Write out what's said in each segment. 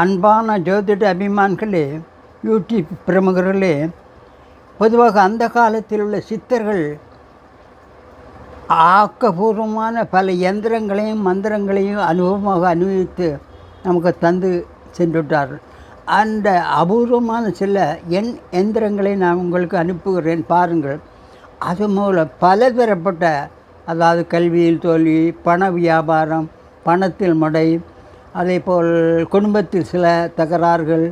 அன்பான ஜோதிட அபிமான்களே யூடியூப் பிரமுகர்களே பொதுவாக அந்த காலத்தில் உள்ள சித்தர்கள் ஆக்கபூர்வமான பல எந்திரங்களையும் மந்திரங்களையும் அனுபவமாக அனுபவித்து நமக்கு தந்து சென்றுவிட்டார்கள். அந்த அபூர்வமான சில எண் எந்திரங்களை நான் உங்களுக்கு அனுப்புகிறேன் பாருங்கள். அது மூலம் பலதரப்பட்ட அதாவது கல்வியில் தோல்வி பண வியாபாரம் பணத்தில் முடை அதே போல் குடும்பத்தில் சில தகராறுகள்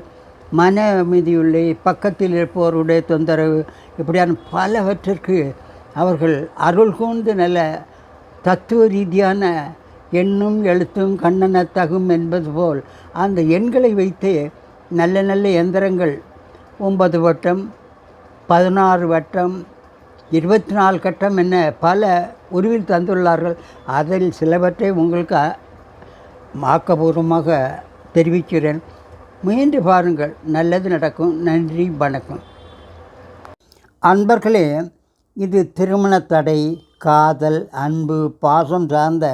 மன அமைதியுள்ளே பக்கத்தில் இருப்பவருடைய தொந்தரவு இப்படியான பலவற்றிற்கு அவர்கள் அருள் கூர்ந்து நல்ல தத்துவ ரீதியான எண்ணும் எழுத்தும் கண்ணன தகும் என்பது போல் அந்த எண்களை வைத்து நல்ல நல்ல எந்திரங்கள் ஒன்பது வட்டம் பதினாறு வட்டம் இருபத்தி நாலு கட்டம் என்ன பல உருவில் தந்துள்ளார்கள். அதில் சிலவற்றை உங்களுக்கு ஆக்கபூர்வமாக தெரிவிக்கிறேன். முயன்று பாருங்கள். நல்லது நடக்கும். நன்றி வணக்கம். அன்பர்களே இது திருமண தடை காதல் அன்பு பாசம் சார்ந்த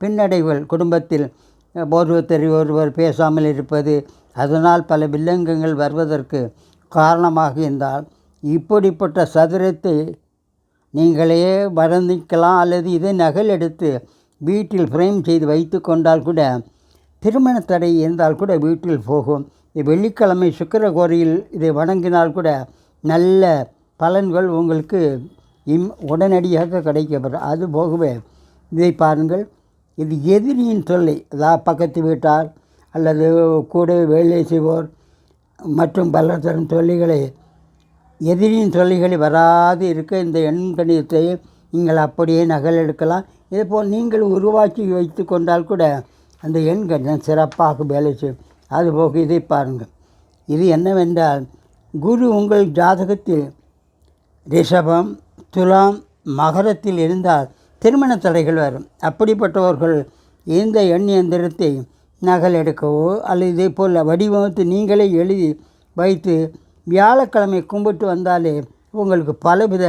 பின்னடைவுகள். குடும்பத்தில் ஒருவர் ஒருவர் பேசாமல் இருப்பது அதனால் பல வில்லங்கங்கள் வருவதற்கு காரணமாக இருந்தால் இப்படிப்பட்ட சதுரத்தை நீங்களே வர்ணிக்கலாம் அல்லது இதை நகல் எடுத்து வீட்டில் ஃப்ரேம் செய்து வைத்து கொண்டால் கூட திருமண தடை இருந்தால் கூட வீட்டில் போகும். இது வெள்ளிக்கிழமை சுக்கிர கோரியில் இதை வணங்கினால் கூட நல்ல பலன்கள் உங்களுக்கு இம் உடனடியாக கிடைக்கப்படும் அது போகவே இதை பாருங்கள். இது எதிரியின் தொல்லை. அதாவது பக்கத்து வீட்டார் அல்லது கூட வேலை செய்வோர் மற்றும் பலர் தரும் தொல்லைகளை எதிரியின் தொல்லைகளை வராது இருக்க இந்த எண்கணிதத்தை நீங்கள் அப்படியே நகல் எடுக்கலாம் இதேபோல் நீங்கள் உருவாக்கி வைத்து கொண்டால் கூட அந்த எண்கள் தான் சிறப்பாக வேலை செய்யும் அதுபோக இதை பாருங்கள். இது என்னவென்றால் குரு உங்கள் ஜாதகத்தில் ரிஷபம் துலாம் மகரத்தில் இருந்தால் திருமண தடைகள் வரும். அப்படிப்பட்டவர்கள் இந்த எண் எந்திரத்தை நகல் எடுக்கவோ அல்லது இதே போல் வடிவமைத்து நீங்களே எழுதி வைத்து வியாழக்கிழமை கும்பிட்டு வந்தாலே உங்களுக்கு பலவித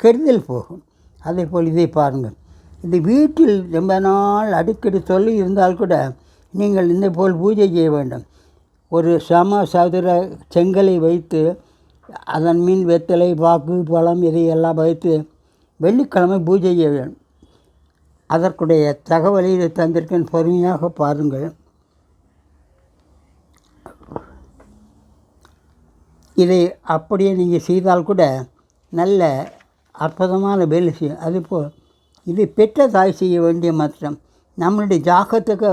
கெடுதல் போகும். அதே போல் இதை பாருங்கள். இந்த வீட்டில் ரொம்ப நாள் அடிக்கடி சொல்லி இருந்தால் கூட நீங்கள் இந்த போல் பூஜை செய்ய வேண்டும். ஒரு சம சதுர செங்கலை வைத்து அதன் மீன் வெத்தலை வாக்கு பழம் இதை எல்லாம் வைத்து வெள்ளிக்கிழமை பூஜை செய்ய வேண்டும். அதற்குடைய தகவலை இதை தந்திருக்கேன். பொறுமையாக பாருங்கள். இதை அப்படியே நீங்கள் செய்தால் கூட நல்ல அற்புதமான வேலை செய்யும். அதுபோல் இது பெற்ற தாய் செய்ய வேண்டிய மாத்திரம். நம்மளுடைய ஜாகத்துக்கு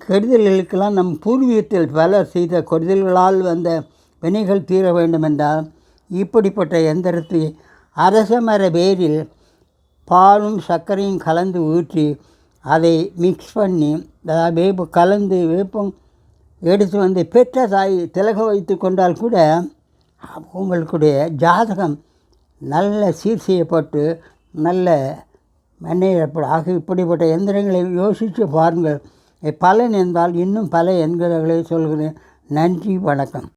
கெடுதல்களுக்கெல்லாம் நம் பூர்வீகத்தில் பலர் செய்த கெடுதல்களால் வந்த வினைகள் தீர வேண்டுமென்றால் இப்படிப்பட்ட எந்திரத்தை அரச மர வேரில் பாலும் சர்க்கரையும் கலந்து ஊற்றி அதை மிக்ஸ் பண்ணி அதாவது வேப்பு கலந்து வேப்பம் எடுத்து வந்து பெற்ற தாய் திலக வைத்து கொண்டால் கூட உங்களுடைய ஜாதகம் நல்ல சீர் செய்யப்பட்டு நல்ல மன்னிடப்படும் ஆக இப்படிப்பட்ட எந்திரங்களை யோசித்து பாருங்கள். பலன் என்றால் இன்னும் பல எந்திரங்களை சொல்கிறேன். நன்றி வணக்கம்.